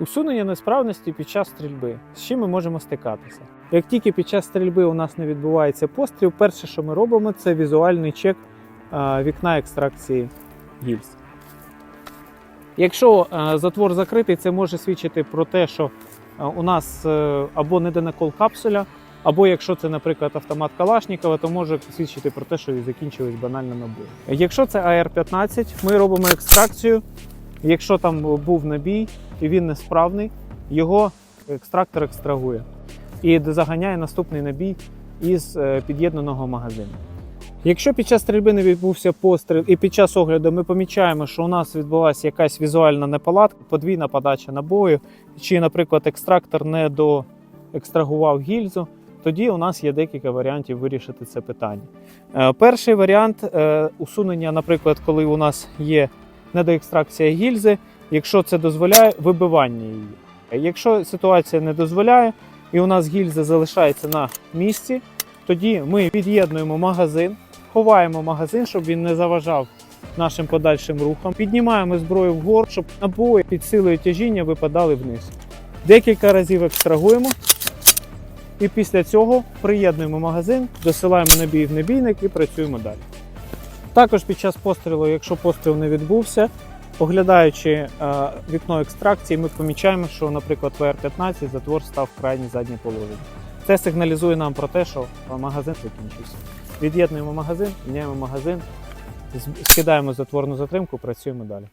Усунення несправності під час стрільби. З чим ми можемо стикатися? Як тільки під час стрільби у нас не відбувається постріл, перше, що ми робимо, це візуальний чек вікна екстракції гільз. Якщо е, затвор закритий, це може свідчити про те, що е, у нас е, або недонакол капсуля, або якщо це, наприклад, автомат Калашникова, то може свідчити про те, що закінчились банально набої. Якщо це АР-15, ми робимо екстракцію. Якщо там був набій і він несправний, його екстрактор екстрагує і заганяє наступний набій із е, під'єднаного магазину. Якщо під час стрільби не відбувся постріл і під час огляду ми помічаємо, що у нас відбулася якась візуальна неполадка, подвійна подача набою, чи, наприклад, екстрактор не доекстрагував гільзу, тоді у нас є декілька варіантів вирішити це питання. Е, Перший варіант е, усунення, наприклад, коли у нас є недоекстракція гільзи, якщо це дозволяє вибивання її. Якщо ситуація не дозволяє і у нас гільза залишається на місці, тоді ми під'єднуємо магазин, ховаємо магазин, щоб він не заважав нашим подальшим рухам. Піднімаємо зброю вгору, щоб набої під силою тяжіння випадали вниз. Декілька разів екстрагуємо. І після цього приєднуємо магазин, досилаємо набій в набійник і працюємо далі. Також під час пострілу, якщо постріл не відбувся, оглядаючи е, вікно екстракції, ми помічаємо, що, наприклад, в ВР-15 затвор став в крайнє заднє положення. Це сигналізує нам про те, що е, магазин закінчився. Від'єднуємо магазин, міняємо магазин, скидаємо затворну затримку, працюємо далі.